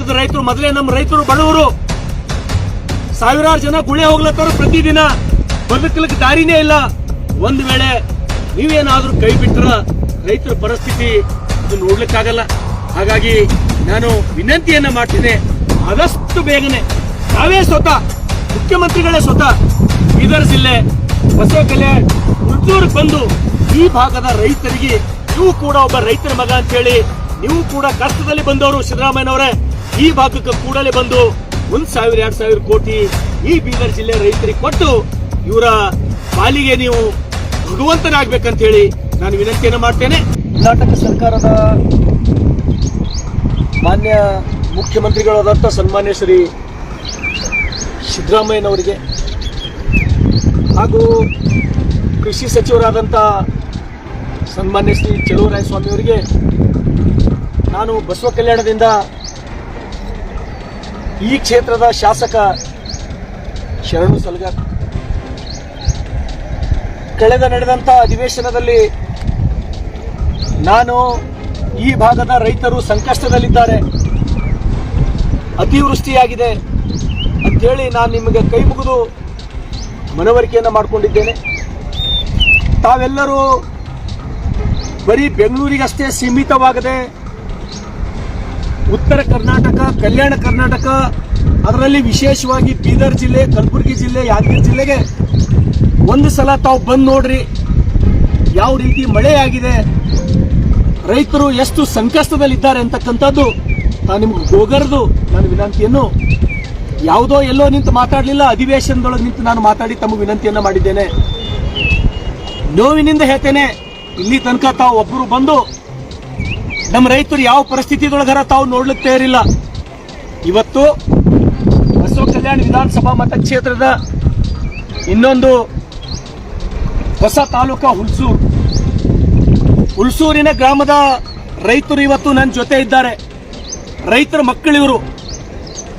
ಭಾಗದ ರೈತರು, ಮೊದಲೇ ನಮ್ಮ ರೈತರು ಬಡವರು. ಸಾವಿರಾರು ಜನ ಗುಳೆ ಹೋಗ್ಲತ್ತಾರ ಪ್ರತಿದಿನ. ಬದುಕಲಿಕ್ಕೆ ದಾರಿನೇ ಇಲ್ಲ. ಒಂದು ವೇಳೆ ನೀವೇನಾದ್ರೂ ಕೈ ಬಿಟ್ರ ರೈತರ ಪರಿಸ್ಥಿತಿ ಇದು ನೋಡ್ಲಿಕ್ಕಾಗಲ್ಲ. ಹಾಗಾಗಿ ನಾನು ವಿನಂತಿಯನ್ನ ಮಾಡ್ತೀನಿ ಆದಷ್ಟು ಬೇಗನೆ. ನಾವೇ ಸ್ವತಃ, ಮುಖ್ಯಮಂತ್ರಿಗಳೇ ಸ್ವತಃ ಬೀದರ್ ಜಿಲ್ಲೆ ಹೊಸಕಲೆ ಉದ್ದೂರಿಗೆ ಬಂದು ಈ ಭಾಗದ ರೈತರಿಗೆ ನೀವು ಕೂಡ ಒಬ್ಬ ರೈತರ ಮಗ ಅಂತ ಹೇಳಿ ನೀವು ಕೂಡ ಕಷ್ಟದಲ್ಲಿ ಬಂದವರು ಸಿದ್ದರಾಮಯ್ಯನವರೇ. ಈ ಭಾಗಕ್ಕೆ ಕೂಡಲೇ ಬಂದು ಒಂದ್ ಸಾವಿರ, ಎರಡ್ ಸಾವಿರ ಕೋಟಿ ಈ ಬೀದರ್ ಜಿಲ್ಲೆ ರೈತರಿಗೆ ಕೊಟ್ಟು ಇವರ ಪಾಲಿಗೆ ನೀವು ಭಗವಂತನಾಗ್ಬೇಕಂತ ಹೇಳಿ ನಾನು ವಿನಂತಿಯನ್ನು ಮಾಡ್ತೇನೆ. ಕರ್ನಾಟಕ ಸರ್ಕಾರದ ಮಾನ್ಯ ಮುಖ್ಯಮಂತ್ರಿಗಳಾದಂಥ ಸನ್ಮಾನ್ಯ ಶ್ರೀ ಸಿದ್ದರಾಮಯ್ಯನವರಿಗೆ ಹಾಗೂ ಕೃಷಿ ಸಚಿವರಾದಂಥ ಸನ್ಮಾನ್ಯ ಶ್ರೀ ಚಲುವರಾಯ ಸ್ವಾಮಿಯವರಿಗೆ ನಾನು ಬಸವ ಕಲ್ಯಾಣದಿಂದ ಈ ಕ್ಷೇತ್ರದ ಶಾಸಕ ಶರಣು ಸಲ್ಗಾರ್ ಕಳೆದ ನಡೆದಂಥ ಅಧಿವೇಶನದಲ್ಲಿ ನಾನು ಈ ಭಾಗದ ರೈತರು ಸಂಕಷ್ಟದಲ್ಲಿದ್ದಾರೆ. ಅತಿವೃಷ್ಟಿಯಾಗಿದೆ ಅಂಥೇಳಿ ನಾನು ನಿಮಗೆ ಕೈ ಮುಗಿದು ಮನವರಿಕೆಯನ್ನು ಮಾಡಿಕೊಂಡಿದ್ದೇನೆ. ತಾವೆಲ್ಲರೂ ಬರೀ ಬೆಂಗಳೂರಿಗಷ್ಟೇ ಸೀಮಿತವಾಗದೆ ಉತ್ತರ ಕರ್ನಾಟಕ, ಕಲ್ಯಾಣ ಕರ್ನಾಟಕ, ಅದರಲ್ಲಿ ವಿಶೇಷವಾಗಿ ಬೀದರ್ ಜಿಲ್ಲೆ, ಕಲಬುರಗಿ ಜಿಲ್ಲೆ, ಯಾದಗಿರಿ ಜಿಲ್ಲೆಗೆ ಒಂದು ಸಲ ತಾವು ಬಂದು ನೋಡ್ರಿ. ಯಾವ ರೀತಿ ಮಳೆ ಆಗಿದೆ. ರೈತರು ಎಷ್ಟು ಸಂಕಷ್ಟದಲ್ಲಿದ್ದಾರೆ ಅಂತಕ್ಕಂಥದ್ದು ನಾನು ನಿಮ್ಗೆ ಹೋಗರದು ನಾನು ವಿನಂತಿಯನ್ನು. ಯಾವುದೋ ಎಲ್ಲೋ ನಿಂತು ಮಾತಾಡಲಿಲ್ಲ, ಅಧಿವೇಶನದೊಳಗೆ ನಿಂತು ನಾನು ಮಾತಾಡಿ ತಮಗೆ ವಿನಂತಿಯನ್ನು ಮಾಡಿದ್ದೇನೆ. ನೋವಿನಿಂದ ಹೇಳ್ತೇನೆ, ಇಲ್ಲಿ ತನಕ ತಾವು ಒಬ್ಬರು ಬಂದು ನಮ್ಮ ರೈತರು ಯಾವ ಪರಿಸ್ಥಿತಿದೊಳಗರ ತಾವು ನೋಡ್ಲಿಕ್ಕೆ ತಯಾರಿಲ್ಲ. ಇವತ್ತು ಬಸವ ಕಲ್ಯಾಣ ವಿಧಾನಸಭಾ ಮತಕ್ಷೇತ್ರದ ಇನ್ನೊಂದು ಹೊಸ ತಾಲೂಕ ಹುಲ್ಸೂರು. ಹುಲ್ಸೂರಿನ ಗ್ರಾಮದ ರೈತರು ಇವತ್ತು ನನ್ನ ಜೊತೆ ಇದ್ದಾರೆ. ರೈತರ ಮಕ್ಕಳಿವರು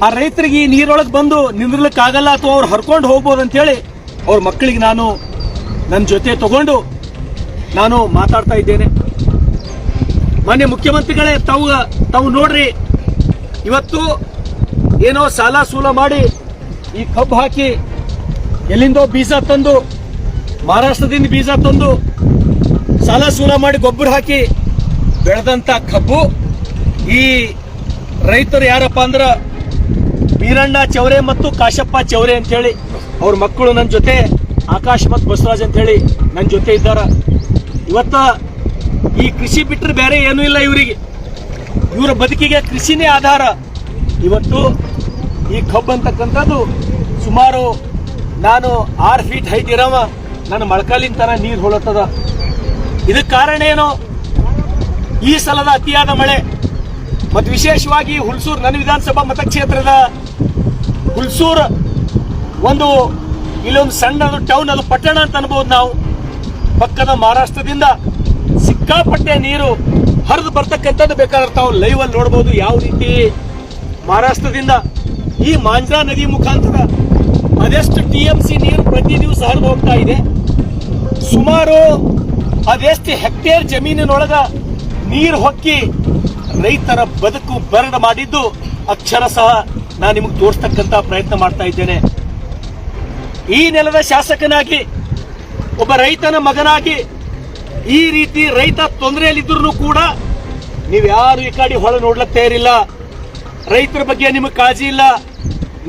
ಆ ರೈತರಿಗೆ ಈ ನೀರೊಳಗೆ ಬಂದು ನಿಂದಿರ್ಲಿಕ್ಕಾಗಲ್ಲ ಅಥವಾ ಅವ್ರು ಹರ್ಕೊಂಡು ಹೋಗ್ಬೋದು ಅಂತೇಳಿ ಅವ್ರ ಮಕ್ಕಳಿಗೆ ನಾನು ನನ್ನ ಜೊತೆ ತಗೊಂಡು ನಾನು ಮಾತಾಡ್ತಾ ಇದ್ದೇನೆ. ಮಾನ್ಯ ಮುಖ್ಯಮಂತ್ರಿಗಳೇ, ತಾವು ತಾವು ನೋಡ್ರಿ, ಇವತ್ತು ಏನೋ ಸಾಲ ಸೂಲ ಮಾಡಿ ಈ ಕಬ್ಬು ಹಾಕಿ ಎಲ್ಲಿಂದೋ ಬೀಜ ತಂದು, ಮಹಾರಾಷ್ಟ್ರದಿಂದ ಬೀಜ ತಂದು ಸಾಲ ಸೂಲ ಮಾಡಿ ಗೊಬ್ಬರ ಹಾಕಿ ಬೆಳೆದಂತ ಕಬ್ಬು, ಈ ರೈತರು ಯಾರಪ್ಪ ಅಂದ್ರೆ ಬೀರಣ್ಣ ಚೌರೆ ಮತ್ತು ಕಾಶಪ್ಪ ಚೌರೆ ಅಂತೇಳಿ ಅವ್ರ ಮಕ್ಕಳು ನನ್ನ ಜೊತೆ, ಆಕಾಶ್ ಮತ್ತು ಬಸವರಾಜ್ ಅಂತೇಳಿ ನನ್ನ ಜೊತೆ ಇದ್ದಾರೆ. ಇವತ್ತ ಈ ಕೃಷಿ ಬಿಟ್ಟರೆ ಬೇರೆ ಏನೂ ಇಲ್ಲ ಇವರಿಗೆ. ಇವರ ಬದುಕಿಗೆ ಕೃಷಿನೇ ಆಧಾರ. ಇವತ್ತು ಈ ಕಬ್ಬು ಅಂತಕ್ಕಂಥದ್ದು ಸುಮಾರು ನಾನು ಆರು ಫೀಟ್ ಹೈಟ್ ಇರವ ನನ್ನ ಮೊಳಕಾಲಿನ ತರ ನೀರು ಹೊಳತದ. ಇದಕ್ಕೆ ಕಾರಣ ಏನು? ಈ ಸಲದ ಅತಿಯಾದ ಮಳೆ. ಮತ್ತು ವಿಶೇಷವಾಗಿ ಹುಲ್ಸೂರು ನನ್ನ ವಿಧಾನಸಭಾ ಮತಕ್ಷೇತ್ರದ ಹುಲ್ಸೂರು ಒಂದು ಇಲ್ಲೊಂದು ಸಣ್ಣದು ಟೌನ್ ಅದು ಪಟ್ಟಣ ಅಂತ ಅನ್ಬೋದು ನಾವು. ಪಕ್ಕದ ಮಹಾರಾಷ್ಟ್ರದಿಂದ ಸಿಕ್ಕಾಪಟ್ಟೆ ನೀರು ಹರಿದು ಬರ್ತಕ್ಕಂಥದ್ದು ಬೇಕಾದ್ರೆ ತಾವು ಲೈವ್ ಅಲ್ಲಿ ನೋಡ್ಬೋದು. ಯಾವ ರೀತಿ ಮಹಾರಾಷ್ಟ್ರದಿಂದ ಈ ಮಾಂಜ್ರಾ ನದಿ ಮುಖಾಂತರ ಅದೆಷ್ಟು ಟಿ ಎಂ ಸಿ ನೀರು ಪ್ರತಿ ದಿವಸ ಹರಿದು ಹೋಗ್ತಾ ಇದೆ. ಸುಮಾರು ಅದೆಷ್ಟು ಹೆಕ್ಟೇರ್ ಜಮೀನಿನೊಳಗ ನೀರು ಹೊಕ್ಕಿ ರೈತರ ಬದುಕು ಬರಡ ಮಾಡಿದ್ದು, ಅಕ್ಷರ ಸಹ ನಾನು ನಿಮಗೆ ತೋರಿಸ್ತಕ್ಕಂತ ಪ್ರಯತ್ನ ಮಾಡ್ತಾ ಇದ್ದೇನೆ. ಈ ನೆಲದ ಶಾಸಕನಾಗಿ, ಒಬ್ಬ ರೈತನ ಮಗನಾಗಿ ಈ ರೀತಿ ರೈತ ತೊಂದರೆಯಲ್ಲಿದ್ದರೂ ಕೂಡ ನೀವು ಯಾರು ಈ ಕಡೆ ಹೊಳೆ ನೋಡ್ಲಕ್ಕೆ ತಯಾರಿಲ್ಲ. ರೈತರ ಬಗ್ಗೆ ನಿಮಗೆ ಕಾಳಜಿ ಇಲ್ಲ.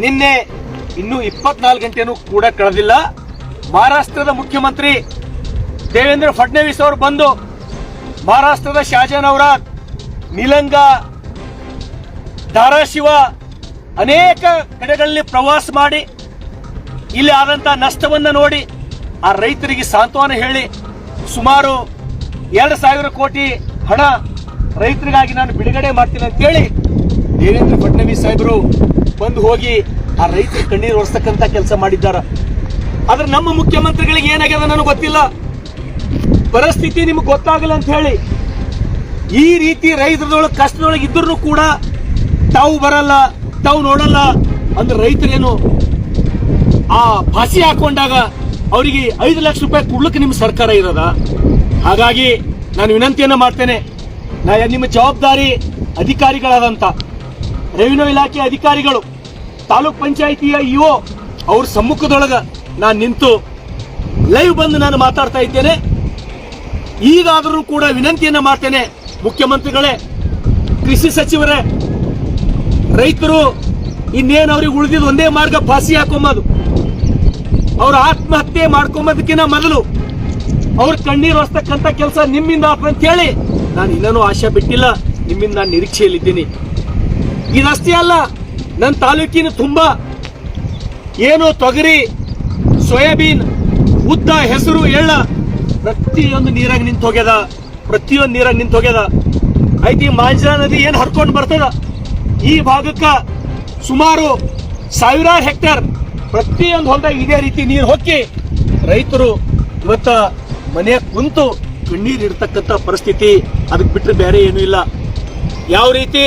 ನಿನ್ನೆ ಇನ್ನೂ ಇಪ್ಪತ್ನಾಲ್ಕು ಗಂಟೆನೂ ಕೂಡ ಕಳೆದಿಲ್ಲ. ಮಹಾರಾಷ್ಟ್ರದ ಮುಖ್ಯಮಂತ್ರಿ ದೇವೇಂದ್ರ ಫಡ್ನವೀಸ್ ಅವರು ಬಂದು ಮಹಾರಾಷ್ಟ್ರದ ಶಾಜಾನ್ ಅವರ ನಿಲಂಗ, ಧಾರಾಶಿವ ಅನೇಕ ಕಡೆಗಳಲ್ಲಿ ಪ್ರವಾಸ ಮಾಡಿ, ಇಲ್ಲಿ ಆದಂತ ನಷ್ಟವನ್ನು ನೋಡಿ ಆ ರೈತರಿಗೆ ಸಾಂತ್ವನ ಹೇಳಿ ಸುಮಾರು ಎರಡು ಸಾವಿರ ಕೋಟಿ ಹಣ ರೈತರಿಗಾಗಿ ನಾನು ಬಿಡುಗಡೆ ಮಾಡ್ತೀನಿ ಅಂತೇಳಿ ದೇವೇಂದ್ರ ಫಡ್ನವೀಸ್ ಸಾಹೇಬರು ಬಂದು ಹೋಗಿ ಆ ರೈತರ ಕಣ್ಣೀರು ಒರೆಸ್ತಕ್ಕಂತ ಕೆಲಸ ಮಾಡಿದ್ದಾರೆ. ಆದ್ರೆ ನಮ್ಮ ಮುಖ್ಯಮಂತ್ರಿಗಳಿಗೆ ಏನಾಗ್ಯದ ನನಗೆ ಗೊತ್ತಿಲ್ಲ. ಪರಿಸ್ಥಿತಿ ನಿಮ್ಗೆ ಗೊತ್ತಾಗಲ್ಲ ಅಂತ ಹೇಳಿ ಈ ರೀತಿ ರೈತರದೊಳಗೆ ಕಷ್ಟದೊಳಗೆ ಇದ್ರೂ ಕೂಡ ತಾವು ಬರಲ್ಲ, ತಾವು ನೋಡಲ್ಲ ಅಂದ್ರೆ ರೈತರೇನು ಆ ಭಾಷೆ ಹಾಕೊಂಡಾಗ ಅವರಿಗೆ ಐದು ಲಕ್ಷ ರೂಪಾಯಿ ಕೊಡ್ಲಿಕ್ಕೆ ನಿಮ್ಮ ಸರ್ಕಾರ ಇರೋದ? ಹಾಗಾಗಿ ನಾನು ವಿನಂತಿಯನ್ನು ಮಾಡ್ತೇನೆ. ನಾ ನಿಮ್ಮ ಜವಾಬ್ದಾರಿ ಅಧಿಕಾರಿಗಳಾದಂಥ ರೆವಿನ್ಯೂ ಇಲಾಖೆ ಅಧಿಕಾರಿಗಳು, ತಾಲೂಕ್ ಪಂಚಾಯಿತಿಯ ಇಒ ಅವ್ರ ಸಮ್ಮುಖದೊಳಗೆ ನಾನು ನಿಂತು ಲೈವ್ ಬಂದು ನಾನು ಮಾತಾಡ್ತಾ ಇದ್ದೇನೆ. ಈಗಾದರೂ ಕೂಡ ವಿನಂತಿಯನ್ನು ಮಾಡ್ತೇನೆ ಮುಖ್ಯಮಂತ್ರಿಗಳೇ, ಕೃಷಿ ಸಚಿವರೇ, ರೈತರು, ಇನ್ನೇನು ಅವ್ರಿಗೆ ಉಳಿದಿದ್ದು ಒಂದೇ ಮಾರ್ಗ ಫಾಸಿ ಹಾಕೊಂಬದು. ಅವ್ರ ಆತ್ಮಹತ್ಯೆ ಮಾಡ್ಕೊಂಬದಕ್ಕಿಂತ ಮೊದಲು ಅವ್ರ ಕಣ್ಣೀರು ಹೊಸ್ತಕ್ಕಂಥ ಕೆಲಸ ನಿಮ್ಮಿಂದ ಅಂತ ಹೇಳಿ ನಾನು ಇನ್ನೂ ಆಶೆ ಬಿಟ್ಟಿಲ್ಲ, ನಿಮ್ಮಿಂದ ನಾನು ನಿರೀಕ್ಷೆಯಲ್ಲಿದ್ದೀನಿ. ಇದಷ್ಟೇ ಅಲ್ಲ ನನ್ನ ತಾಲೂಕಿನ ತುಂಬ ಏನು ತೊಗರಿ, ಸೋಯಾಬೀನ್, ಉದ್ದ, ಹೆಸರು, ಎಳ್ಳ ಪ್ರತಿಯೊಂದು ನೀರಾಗಿ ನಿಂತು ಹೋಗ್ಯದ, ಪ್ರತಿಯೊಂದು ನೀರಾಗಿ ನಿಂತು ಹೋಗ್ಯದ. ಐತಿ ಮಾಂಜರಾ ನದಿ ಏನು ಹರ್ಕೊಂಡು ಬರ್ತದ? ಈ ಭಾಗಕ್ಕೆ ಸುಮಾರು ಸಾವಿರಾರು ಹೆಕ್ಟೇರ್ ಪ್ರತಿಯೊಂದು ಹೊಲದಾಗ ಇದೇ ರೀತಿ ನೀರು ಹೊಕ್ಕಿ ರೈತರು ಇವತ್ತ ಮನೆಯ ಕುಂತು ಕಣ್ಣೀರು ಇಡ್ತಕ್ಕಂಥ ಪರಿಸ್ಥಿತಿ. ಅದಕ್ಕೆ ಬಿಟ್ಟರೆ ಬೇರೆ ಏನೂ ಇಲ್ಲ. ಯಾವ ರೀತಿ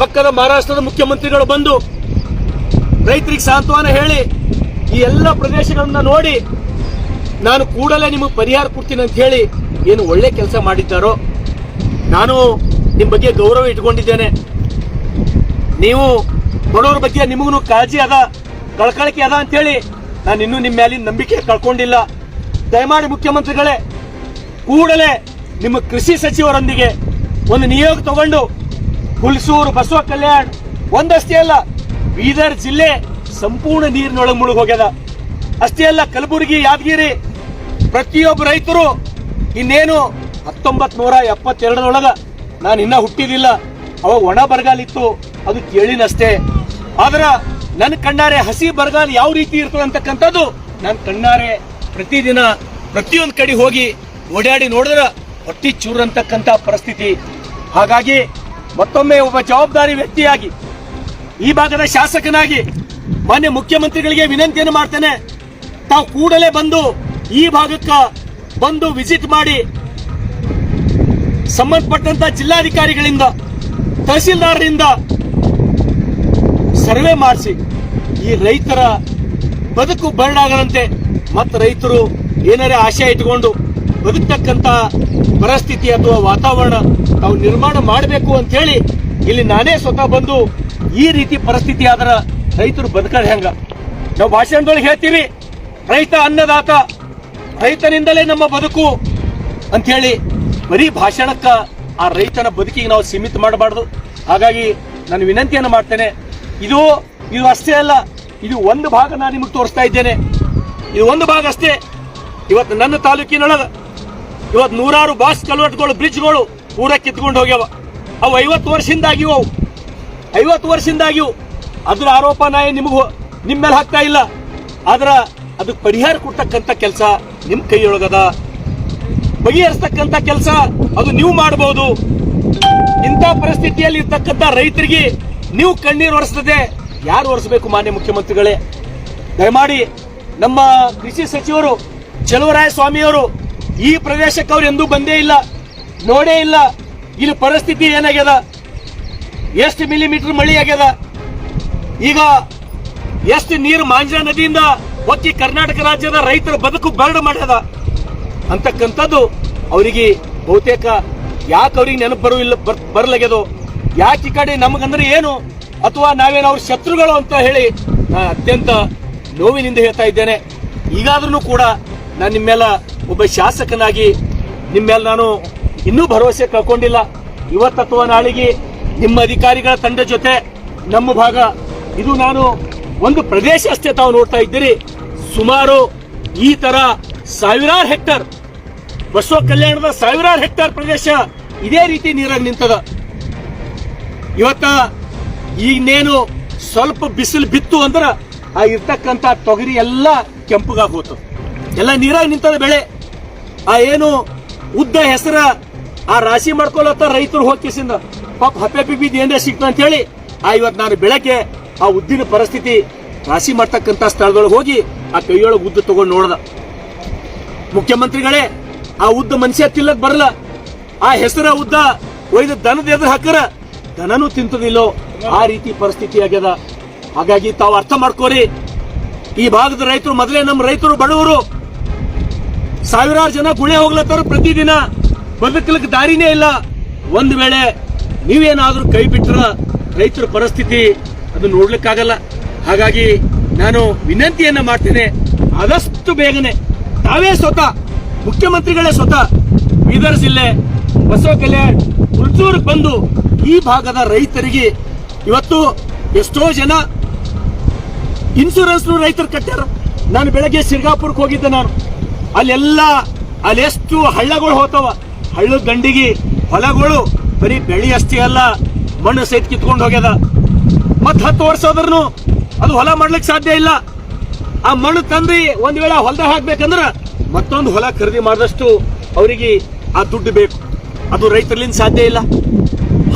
ಪಕ್ಕದ ಮಹಾರಾಷ್ಟ್ರದ ಮುಖ್ಯಮಂತ್ರಿಗಳು ಬಂದು ರೈತರಿಗೆ ಸಾಂತ್ವನ ಹೇಳಿ ಈ ಎಲ್ಲ ಪ್ರದೇಶಗಳನ್ನ ನೋಡಿ ನಾನು ಕೂಡಲೇ ನಿಮಗೆ ಪರಿಹಾರ ಕೊಡ್ತೀನಿ ಅಂತ ಹೇಳಿ ಏನು ಒಳ್ಳೆ ಕೆಲಸ ಮಾಡಿದ್ದಾರೋ ನಾನು ನಿಮ್ಮ ಬಗ್ಗೆ ಗೌರವ ಇಟ್ಕೊಂಡಿದ್ದೇನೆ. ನೀವು ಬಡವರ ಬಗ್ಗೆ ನಿಮಗೂ ಕಾಳಜಿ ಅದ. ಕಳ್ಕಳಿಕೆ ಅದ ಅಂತೇಳಿ ನಾನು ಇನ್ನೂ ನಿಮ್ಮ ಮೇಲಿನ ನಂಬಿಕೆ ಕಳ್ಕೊಂಡಿಲ್ಲ. ದಯಮಾಡಿ ಮುಖ್ಯಮಂತ್ರಿಗಳೇ, ಕೂಡಲೇ ನಿಮ್ಮ ಕೃಷಿ ಸಚಿವರೊಂದಿಗೆ ಒಂದು ನಿಯೋಗ ತಗೊಂಡು ಹುಲ್ಸೂರು ಬಸವ ಕಲ್ಯಾಣ್ ಒಂದಷ್ಟೇ ಅಲ್ಲ, ಬೀದರ್ ಜಿಲ್ಲೆ ಸಂಪೂರ್ಣ ನೀರಿನೊಳಗೆ ಮುಳುಗೋಗ್ಯದ ಅಷ್ಟೇ ಅಲ್ಲ, ಕಲಬುರಗಿ, ಯಾದಗಿರಿ ಪ್ರತಿಯೊಬ್ಬ ರೈತರು ಇನ್ನೇನು ಹತ್ತೊಂಬತ್ ನೂರ ಎಪ್ಪತ್ತೆರಡರೊಳಗ ನಾನು ಇನ್ನೂ ಹುಟ್ಟಿದಿಲ್ಲ. ಅವಾಗ ಒಣ ಬರಗಾಲಿತ್ತು ಅದು ಕೇಳಿನಷ್ಟೇ. ಆದ್ರ ನನ್ನ ಕಣ್ಣಾರೆ ಹಸಿ ಬರಗಾಲ ಯಾವ ರೀತಿ ಇರ್ತದೆ ಅಂತಕ್ಕಂಥದ್ದು ನನ್ನ ಕಣ್ಣಾರೆ ಪ್ರತಿದಿನ ಪ್ರತಿಯೊಂದು ಕಡೆ ಹೋಗಿ ಓಡಾಡಿ ನೋಡಿದ್ರೆ ಹೊಟ್ಟಿ ಚೂರಂತಕ್ಕಂಥ ಪರಿಸ್ಥಿತಿ. ಹಾಗಾಗಿ ಮತ್ತೊಮ್ಮೆ ಒಬ್ಬ ಜವಾಬ್ದಾರಿ ವ್ಯಕ್ತಿಯಾಗಿ, ಈ ಭಾಗದ ಶಾಸಕನಾಗಿ ಮಾನ್ಯ ಮುಖ್ಯಮಂತ್ರಿಗಳಿಗೆ ವಿನಂತಿಯನ್ನು ಮಾಡ್ತೇನೆ. ತಾವು ಕೂಡಲೇ ಬಂದು ಈ ಭಾಗಕ್ಕೆ ಬಂದು ವಿಸಿಟ್ ಮಾಡಿ ಸಂಬಂಧಪಟ್ಟಂತ ಜಿಲ್ಲಾಧಿಕಾರಿಗಳಿಂದ, ತಹಸೀಲ್ದಾರರಿಂದ ಸರ್ವೆ ಮಾಡಿಸಿ ಈ ರೈತರ ಬದುಕು ಬರಡಾಗದಂತೆ ಮತ್ತು ರೈತರು ಏನಾರೇ ಆಶೆ ಇಟ್ಕೊಂಡು ಬದುಕ್ತಕ್ಕಂಥ ಪರಿಸ್ಥಿತಿ ಅಥವಾ ವಾತಾವರಣ ತಾವು ನಿರ್ಮಾಣ ಮಾಡಬೇಕು ಅಂತ ಹೇಳಿ ಇಲ್ಲಿ ನಾನೇ ಸ್ವತಃ ಬಂದು ಈ ರೀತಿ ಪರಿಸ್ಥಿತಿ ಆದ್ರೆ ರೈತರು ಬದುಕೋದು ಹೆಂಗ? ನಾವು ಭಾಷಣದೊಳಗೆ ಹೇಳ್ತೀವಿ, ರೈತ ಅನ್ನದಾತ, ರೈತನಿಂದಲೇ ನಮ್ಮ ಬದುಕು ಅಂತ ಹೇಳಿ ಬರೀ ಭಾಷಣಕ್ಕೆ ಆ ರೈತನ ಬದುಕಿಗೆ ನಾವು ಸೀಮಿತ ಮಾಡಬಾರ್ದು. ಹಾಗಾಗಿ ನಾನು ವಿನಂತಿಯನ್ನು ಮಾಡ್ತೇನೆ ಇದು ಇದು ಅಷ್ಟೇ ಅಲ್ಲ, ಇದು ಒಂದು ಭಾಗ ನಾನು ನಿಮಗೆ ತೋರಿಸ್ತಾ ಇದ್ದೇನೆ. ಇದು ಒಂದು ಭಾಗ ಅಷ್ಟೇ. ಇವತ್ತು ನನ್ನ ತಾಲೂಕಿನೊಳಗೆ ಇವತ್ತು ನೂರಾರು ಬಾಸ್ ಕಲ್ವಟ್ಗಳು ಬ್ರಿಡ್ಜ್ಗಳು ಊರಕ್ಕೆ ಕಿತ್ಕೊಂಡು ಹೋಗ್ಯಾವ. ಅವು ಐವತ್ತು ವರ್ಷದಿಂದ ಆಗಿವು ಅವು. ಐವತ್ತು ವರ್ಷದಿಂದ ಆಗಿವು ಅದ್ರ ಆರೋಪ ನಾಯಿ ನಿಮಗೂ ನಿಮ್ಮ ಮೇಲೆ ಹಾಕ್ತಾ ಇಲ್ಲ. ಆದ್ರ ಅದಕ್ಕೆ ಪರಿಹಾರ ಕೊಡ್ತಕ್ಕಂಥ ಕೆಲಸ ನಿಮ್ಮ ಕೈಯೊಳಗದ. ಬಗೆಹರಿಸ್ತಕ್ಕಂಥ ಕೆಲಸ ಅದು ನೀವು ಮಾಡಬಹುದು ಇಂಥ ಪರಿಸ್ಥಿತಿಯಲ್ಲಿ ಇರ್ತಕ್ಕಂಥ ರೈತರಿಗೆ ನೀವು ಕಣ್ಣೀರು ಒರೆಸದೆ ಯಾರು ಒರೆಸಬೇಕು ಮಾನ್ಯ ಮುಖ್ಯಮಂತ್ರಿಗಳೇ? ದಯಮಾಡಿ ನಮ್ಮ ಕೃಷಿ ಸಚಿವರು ಚಲುವರಾಯ ಸ್ವಾಮಿಯವರು ಈ ಪ್ರದೇಶಕ್ಕೆ ಅವ್ರು ಎಂದೂ ಬಂದೇ ಇಲ್ಲ, ನೋಡೇ ಇಲ್ಲ. ಇಲ್ಲಿ ಪರಿಸ್ಥಿತಿ ಏನಾಗ್ಯದ? ಎಷ್ಟು ಮಿಲಿಮೀಟರ್ ಮಳಿ ಆಗ್ಯದ? ಈಗ ಎಷ್ಟು ನೀರು ಮಾಂಜಾ ನದಿಯಿಂದ ಒತ್ತಿ ಕರ್ನಾಟಕ ರಾಜ್ಯದ ರೈತರ ಬದುಕು ಬರಡು ಮಾಡ್ಯದ? ಅಂತಕ್ಕಂಥದ್ದು ಅವರಿಗೆ ಬಹುತೇಕ ಯಾಕೆ ಅವ್ರಿಗೆ ನೆನಪು ಬರು ಇಲ್ಲ ಬರ್ ಬರ್ಲಾಗ್ಯದೋ? ಯಾಕೆ ಈ ಕಡೆ ನಮಗಂದ್ರೆ ಏನು? ಅಥವಾ ನಾವೇನು ಅವ್ರ ಶತ್ರುಗಳು ಅಂತ ಹೇಳಿ ಅತ್ಯಂತ ನೋವಿನಿಂದ ಹೇಳ್ತಾ ಇದ್ದೇನೆ. ಈಗಾದ್ರೂ ಕೂಡ ನಾನು ನಿಮ್ಮೆಲ್ಲ ಒಬ್ಬ ಶಾಸಕನಾಗಿ ನಿಮ್ಮೆಲ್ಲ ನಾನು ಇನ್ನೂ ಭರವಸೆ ಕಳ್ಕೊಂಡಿಲ್ಲ. ಇವತ್ತು ಅಥವಾ ನಾಳೆಗೆ ನಿಮ್ಮ ಅಧಿಕಾರಿಗಳ ತಂಡ ಜೊತೆ ನಮ್ಮ ಭಾಗ, ಇದು ನಾನು ಒಂದು ಪ್ರದೇಶ ಅಷ್ಟೇ ತಾವು ನೋಡ್ತಾ ಇದ್ದೀರಿ. ಸುಮಾರು ಈ ತರ ಸಾವಿರಾರು ಹೆಕ್ಟರ್, ಬಸವ ಕಲ್ಯಾಣದ ಸಾವಿರಾರು ಹೆಕ್ಟರ್ ಪ್ರದೇಶ ಇದೇ ರೀತಿ ನೀರಾಗಿ ನಿಂತದ. ಇವತ್ತ ಇನ್ನೇನು ಸ್ವಲ್ಪ ಬಿಸಿಲು ಬಿತ್ತು ಅಂದ್ರ ಆ ಇರ್ತಕ್ಕಂಥ ತೊಗರಿ ಎಲ್ಲ ಕೆಂಪಗಾಗಿ ಹೋತು. ಎಲ್ಲ ನೀರಾಗಿ ನಿಂತದ ಬೆಳೆ. ಆ ಏನು ಉದ್ದ ಹೆಸರ ಆ ರಾಶಿ ಮಾಡ್ಕೊಳತ್ತ ರೈತರು ಹೋಗಿಸಿಂದ ಪಾಪ ಹಪ್ಪೆ ಬಿದ್ದು ಏನೇ ಸಿಕ್ತ ಅಂತ ಹೇಳಿ ಆ ಇವತ್ತು ನಾನು ಬೆಳಗ್ಗೆ ಆ ಉದ್ದಿನ ಪರಿಸ್ಥಿತಿ ರಾಶಿ ಮಾಡ್ತಕ್ಕಂಥ ಸ್ಥಳದೊಳಗೆ ಹೋಗಿ ಆ ಕೈಯೊಳಗೆ ಉದ್ದು ತಗೊಂಡು ನೋಡ್ದ. ಮುಖ್ಯಮಂತ್ರಿಗಳೇ, ಆ ಉದ್ದ ಮನುಷ್ಯ ತಿಲ್ಲಕ್ ಬರಲ್ಲ ಆ ಹೆಸರ ಉದ್ದ ಒಯ್ದು ದನದ ಎದುರು ಹಾಕರ ದನನೂ ತಿಂತದಿಲ್ಲೋ, ಆ ರೀತಿ ಪರಿಸ್ಥಿತಿ ಆಗ್ಯದ. ಹಾಗಾಗಿ ತಾವು ಅರ್ಥ ಮಾಡ್ಕೋರಿ. ಈ ಭಾಗದ ರೈತರು ಮೊದಲೇ ನಮ್ಮ ರೈತರು ಬಡವರು. ಸಾವಿರಾರು ಜನ ಗುಳೆ ಹೋಗ್ಲತ್ತಾರ ಪ್ರತಿದಿನ. ಬದುಕಲಿಕ್ಕೆ ದಾರಿನೇ ಇಲ್ಲ. ಒಂದ್ ವೇಳೆ ನೀವೇನಾದರೂ ಕೈ ಬಿಟ್ರ ರೈತರ ಪರಿಸ್ಥಿತಿ ಅದು ನೋಡ್ಲಿಕ್ಕಾಗಲ್ಲ. ಹಾಗಾಗಿ ನಾನು ವಿನಂತಿಯನ್ನ ಮಾಡ್ತೇನೆ. ಆದಷ್ಟು ಬೇಗನೆ. ತಾವೇ ಸ್ವತಃ, ಮುಖ್ಯಮಂತ್ರಿಗಳೇ ಸ್ವತಃ ಬೀದರ್ ಜಿಲ್ಲೆ, ಬಸವ ಕಲ್ಯಾಣ್, ಹುಲ್ಚೂರ್ಗೆ ಬಂದು ಈ ಭಾಗದ ರೈತರಿಗೆ ಇವತ್ತು ಎಷ್ಟೋ ಜನ ಇನ್ಶೂರೆನ್ಸ್ ರೈತರು ಕಟ್ಟಾರ ನಾನು ಬೆಳಗ್ಗೆ ಸಿರ್ಗಾಪುರಕ್ಕೆ ಹೋಗಿದ್ದೆ ನಾನು. ಅಲ್ಲೆಲ್ಲ ಅಲ್ಲೆಷ್ಟು ಹಳ್ಳಗಳು ಹೋತಾವ ಹಳ್ಳದ ದಂಡಿಗೆ ಹೊಲಗಳು ಬರೀ ಬೆಳಿ ಅಷ್ಟೇ ಅಲ್ಲ, ಮಣ್ಣು ಸಹಿತ ಕಿತ್ಕೊಂಡು ಹೋಗ್ಯದ. ಮತ್ ಹತ್ತು ವರ್ಷ ಆದ್ರೂ ಅದು ಹೊಲ ಮಾಡ್ಲಿಕ್ಕೆ ಸಾಧ್ಯ ಇಲ್ಲ. ಆ ಮಣ್ಣು ತಂದು ಒಂದ್ ವೇಳೆ ಹೊಲದಾಗ ಹಾಕ್ಬೇಕಂದ್ರ ಮತ್ತೊಂದು ಹೊಲ ಖರೀದಿ ಮಾಡಿದಷ್ಟು ಅವರಿಗೆ ಆ ದುಡ್ಡು ಬೇಕು. ಅದು ರೈತರ್ಲಿಂದ ಸಾಧ್ಯ ಇಲ್ಲ.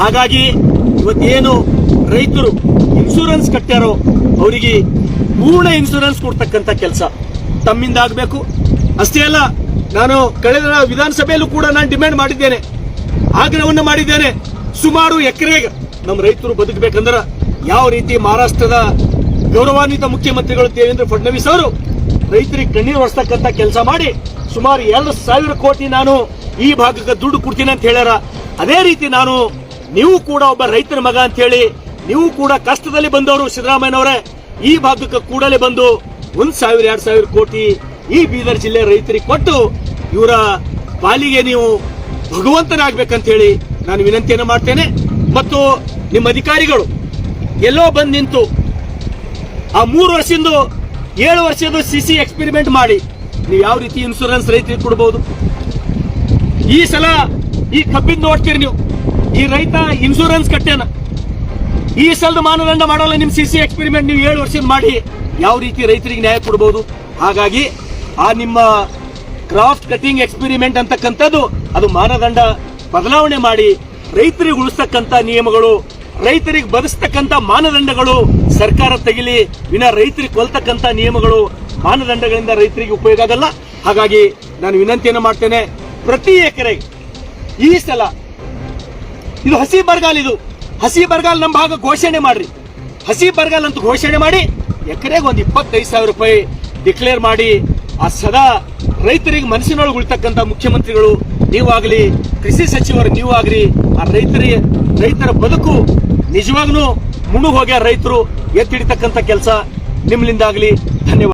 ಹಾಗಾಗಿ ಇವತ್ತೇನು ರೈತರು ಇನ್ಶೂರೆನ್ಸ್ ಕಟ್ಟ್ಯಾರೋ ಅವರಿಗೆ ಪೂರ್ಣ ಇನ್ಶೂರೆನ್ಸ್ ಕೊಡ್ತಕ್ಕಂಥ ಕೆಲಸ. ತಮ್ಮಿಂದ ಆಗಬೇಕು ಅಷ್ಟೇ ಅಲ್ಲ, ನಾನು ಕಳೆದ ವಿಧಾನಸಭೆಯಲ್ಲೂ ಕೂಡ ನಾನು ಡಿಮ್ಯಾಂಡ್ ಮಾಡಿದ್ದೇನೆ. ಆಗ್ರಹವನ್ನು ಮಾಡಿದ್ದೇನೆ. ಸುಮಾರು ಎಕರೆಗೆ ನಮ್ಮ ರೈತರು ಬದುಕಬೇಕಂದ್ರೆ ಯಾವ ರೀತಿ ಮಹಾರಾಷ್ಟ್ರದ ಗೌರವಾನ್ವಿತ ಮುಖ್ಯಮಂತ್ರಿಗಳು ದೇವೇಂದ್ರ ಫಡ್ನವೀಸ್ ಅವರು ರೈತರಿಗೆ ಕಣ್ಣೀರು ಒರೆಸ್ತಕ್ಕಂಥ ಕೆಲಸ ಮಾಡಿ ಸುಮಾರು ಎರಡು ಸಾವಿರ ಕೋಟಿ ನಾನು ಈ ಭಾಗಕ್ಕೆ ದುಡ್ಡು ಕೊಡ್ತೀನಿ ಅಂತ ಹೇಳ್ಯಾರ. ಅದೇ ರೀತಿ ನಾನು ನೀವು ಕೂಡ ಒಬ್ಬ ರೈತನ ಮಗ ಅಂತ ಹೇಳಿ, ನೀವು ಕೂಡ ಕಷ್ಟದಲ್ಲಿ ಬಂದವರು ಸಿದ್ದರಾಮಯ್ಯನವರೇ. ಈ ಭಾಗಕ್ಕೆ ಕೂಡಲೇ ಬಂದು ಒಂದ್ ಸಾವಿರ, ಎರಡ್ ಸಾವಿರ ಕೋಟಿ ಈ ಬೀದರ್ ಜಿಲ್ಲೆ ರೈತರಿಗೆ ಕೊಟ್ಟು ಇವರ ಪಾಲಿಗೆ ನೀವು ಭಗವಂತನಾಗ್ಬೇಕಂತ ಹೇಳಿ ನಾನು ವಿನಂತಿಯನ್ನು ಮಾಡ್ತೇನೆ. ಮತ್ತು ನಿಮ್ಮ ಅಧಿಕಾರಿಗಳು ಎಲ್ಲೋ ಬಂದು ನಿಂತು ಆ ಮೂರು ವರ್ಷದಿಂದ ಏಳು ವರ್ಷದ ಸಿ ಸಿ ಎಕ್ಸ್ಪೆರಿಮೆಂಟ್ ಮಾಡಿ, ನೀವು ಯಾವ ರೀತಿ ಇನ್ಶೂರೆನ್ಸ್ ರೈತರಿಗೆ ಕೊಡಬಹುದು ಈ ಸಲ ಈ ಕಬ್ಬಿದ್ದು ನೋಡ್ತೀರಿ ನೀವು. ಈ ರೈತ ಇನ್ಶೂರೆನ್ಸ್ ಕಟ್ಟೇನ. ಈ ಸಲದ ಮಾನದಂಡ ಮಾಡಲ್ಲ ನಿಮ್ ಸಿ ಸಿ ಎಕ್ಸ್ಪೆರಿಮೆಂಟ್ ನೀವು ಏಳು ವರ್ಷದ ಮಾಡಿ. ಯಾವ ರೀತಿ ರೈತರಿಗೆ ನ್ಯಾಯ ಕೊಡಬಹುದು ಹಾಗಾಗಿ ಆ ನಿಮ್ಮ ಕ್ರಾಫ್ಟ್ ಕಟಿಂಗ್ ಎಕ್ಸ್ಪೆರಿಮೆಂಟ್ ಅಂತಕ್ಕಂಥದ್ದು, ಅದು ಮಾನದಂಡ ಬದಲಾವಣೆ ಮಾಡಿ ರೈತರಿಗೆ ಉಳಿಸ್ತಕ್ಕಂಥ ನಿಯಮಗಳು, ರೈತರಿಗೆ ಬದಸ್ತಕ್ಕಂಥ ಮಾನದಂಡಗಳು ಸರ್ಕಾರ ತೆಗಿಲಿ, ವಿನ ರೈತರಿಗೆ ಕೊಲ್ತಕ್ಕಂಥ ನಿಯಮಗಳು ಮಾನದಂಡಗಳಿಂದ ರೈತರಿಗೆ ಉಪಯೋಗ ಆಗಲ್ಲ. ಹಾಗಾಗಿ ನಾನು ವಿನಂತಿಯನ್ನು ಮಾಡ್ತೇನೆ, ಪ್ರತಿ ಎಕರೆಗೆ ಈ ಸಲ ಇದು ಹಸಿ ಬರಗಾಲ ಇದು. ಹಸಿ ಬರಗಾಲ ನಮ್ಮ ಭಾಗ ಘೋಷಣೆ ಮಾಡ್ರಿ. ಹಸಿ ಬರಗಾಲ ಅಂತ ಘೋಷಣೆ ಮಾಡಿ ಎಕರೆಗೆ ಒಂದು ಇಪ್ಪತ್ತೈದು ಸಾವಿರ ರೂಪಾಯಿ ಡಿಕ್ಲೇರ್ ಮಾಡಿ. ಆ ಸದಾ ರೈತರಿಗೆ ಮನಸ್ಸಿನೊಳಗೆ ಉಳ್ತಕ್ಕಂಥ ಮುಖ್ಯಮಂತ್ರಿಗಳು ನೀವಾಗಲಿ, ಕೃಷಿ ಸಚಿವರು ನೀವಾಗಲಿ, ಆ ರೈತರಿಗೆ ರೈತರ ಬದುಕು ನಿಜವಾಗ್ಲೂ ಮುಣುಗೋಗ್ಯ ರೈತರು ಎತ್ತಿಡಿತಕ್ಕಂಥ ಕೆಲಸ ನಿಮ್ಮಿಂದಾಗಲಿ ಧನ್ಯವಾದ.